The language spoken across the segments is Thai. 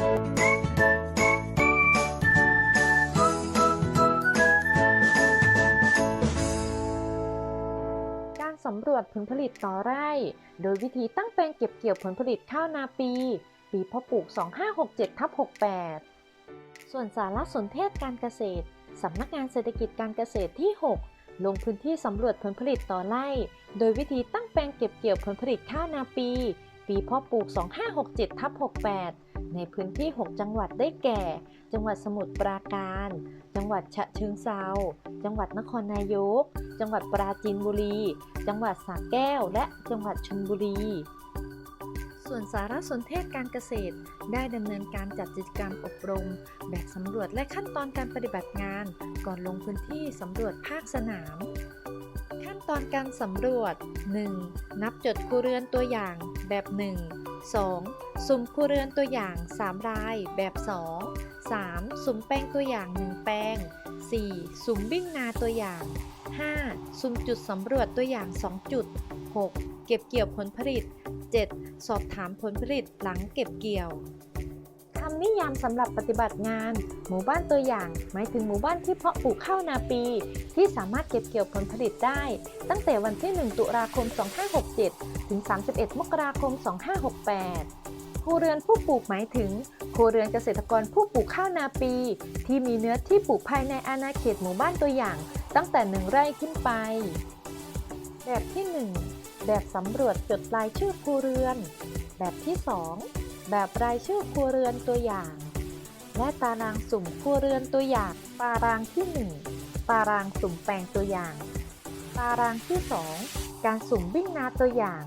การสำรวจผลผลิตต่อไร่ โดยวิธีตั้งแปลงเก็บเกี่ยวผลผลิตข้าวนาปี ปีพปลูก 2567ทับ68 ส่วนสารสนเทศการเกษตรสำนักงานเศรษฐกิจการเกษตรที่ 6 ลงพื้นที่สำรวจผลผลิตต่อไร่ โดยวิธีตั้งแปลงเก็บเกี่ยวผลผลิตข้าวนาปีีพาะปลูก 2567ทับ68 ในพื้นที่ 6 จังหวัดได้แก่ จังหวัดสมุทรปราการ จังหวัดฉะเชิงเซา จังหวัดนครนายก จังหวัดปราจีนบุรี จังหวัดสระแก้ว และจังหวัดชลบุรีส่วนสารสนเทศการเกษตร ได้ดำเนินการจัดกิจกรรมอบรม แบบสำรวจและขั้นตอนการปฏิบัติงาน ก่อนลงพื้นที่สำรวจภาคสนาม ตอนการสำรวจ 1. นับจดครัวเรือนตัวอย่างแบบ 1 2. สุ่มครัวเรือนตัวอย่าง 3 รายแบบ 2 3. สุ่มแปลงตัวอย่าง 1 แปลง 4. สุ่มบิ้งนาตัวอย่าง 5. สุ่มจุดสำรวจตัวอย่าง 2 จุด 6. เก็บเกี่ยวผลผลิต 7. สอบถามผลผลิตหลังเก็บเกี่ยวำนิยามสำหรับปฏิบัติงาน หมู่บ้านตัวอย่าง หมายถึงหมู่บ้านที่เพาะปลูกข้าวนาปี ที่สามารถเก็บเกี่ยวผลผลิตได้ ตั้งแต่วันที่ 1 ตุลาคม 2567 ถึง 31 มกราคม 2568ครัวเรือนผู้ปลูกหมายถึงครัวเรือนเกษตรกรผู้ปลูกข้าวนาปี ที่มีเนื้อที่ปลูกภายในอาณาเขตหมู่บ้านตัวอย่าง ตั้งแต่ 1 ไร่ขึ้นไป แบบที่ 1 แบบสำรวจจดรายชื่อครัวเรือน แบบที่ 2 แบบรายชื่อครัวเรือนตัวอย่าง และตารางสุ่มครัวเรือนตัวอย่าง ตารางที่ 1 ตารางสุ่มแปลงตัวอย่าง ตารางที่ 2 การสุ่มวิ่งนาตัวอย่าง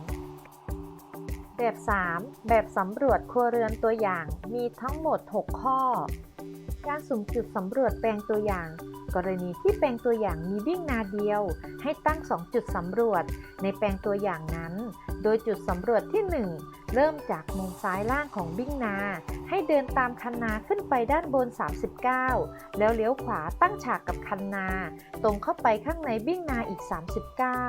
แบบ 3 แบบสำรวจครัวเรือนตัวอย่างมีทั้งหมด 6 ข้อ การสุ่มจุดสำรวจแปลงตัวอย่างกรณีที่แปลงตัวอย่างมีวิ่งนาเดียว ให้ตั้ง 2 จุดสำรวจในแปลงตัวอย่างนั้น โดยจุดสำรวจที่ 1 เริ่มจากมุมซ้ายล่างของวิ่งนา ให้เดินตามคันนาขึ้นไปด้านบน 39 แล้วเลี้ยวขวาตั้งฉากกับคันนา ตรงเข้าไปข้างในวิ่งนาอีก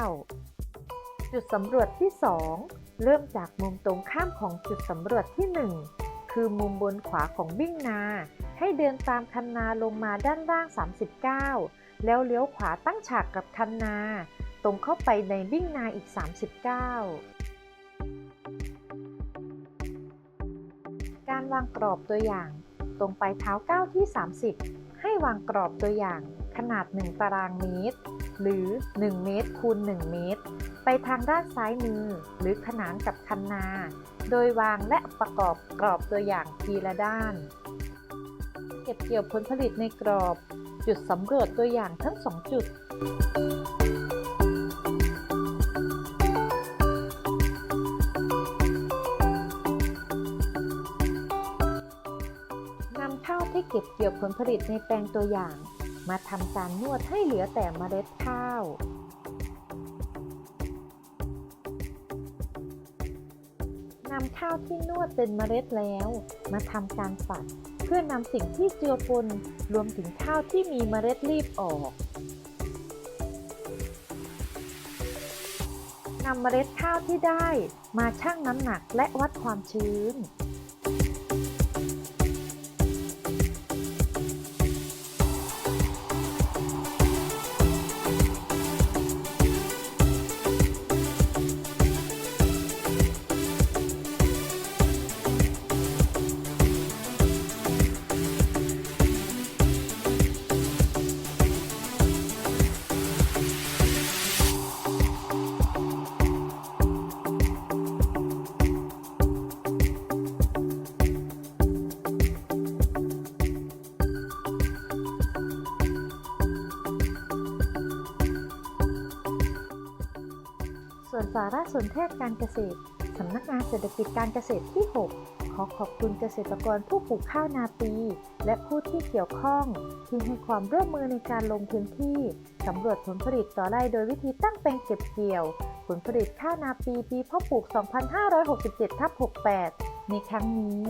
39 จุดสำรวจที่ 2 เริ่มจากมุมตรงข้ามของจุดสำรวจที่ 1 คือมุมบนขวาของวิ่งนา ให้เดินตามคันนาลงมาด้านล่าง 39 แล้วเลี้ยวขวาตั้งฉากกับคันนา ตรงเข้าไปในวิ่งนาอีก 39 วางกรอบตัวอย่าง ตรงไปลายเท้าก้าวที่ 30 ให้วางกรอบตัวอย่าง ขนาด 1 ตารางเมตร หรือ 1 เมตรคูณ 1 เมตร ไปทางด้านซ้ายมือ หรือขนานกับคันนา โดยวางและประกอบกรอบตัวอย่างทีละด้าน เก็บเกี่ยวผลผลิตในกรอบ จุดสำรวจตัวอย่างทั้ง 2 จุดำข้าวที่เก็บเกี่ยวผลผลิตในแปลงตัวอย่าง มาทำการนวดให้เหลือแต่เมล็ดข้าวนำข้าวที่นวดเป็นเมล็ดแล้ว มาทำการฝัด เพื่อนำสิ่งที่เจือปนรวมถึงข้าวที่มีเมล็ดรีบออกนำเมล็ดข้าวที่ได้มาชั่งน้ำหนักและวัดความชื้น ส่วนสารสนเทศการเกษตร สำนักงานเศรษฐกิจการเกษตรที่ 6 ขอขอบคุณเกษตรกรผู้ปลูกข้าวนาปี และผู้ที่เกี่ยวข้องที่ให้ความร่วมมือในการลงพื้นที่ สำรวจผลผลิตต่อไร่โดยวิธีตั้งแปลงเก็บเกี่ยว ผลผลิตข้าวนาปีปีพาะปลูก 2567ทับ68 ในครั้งนี้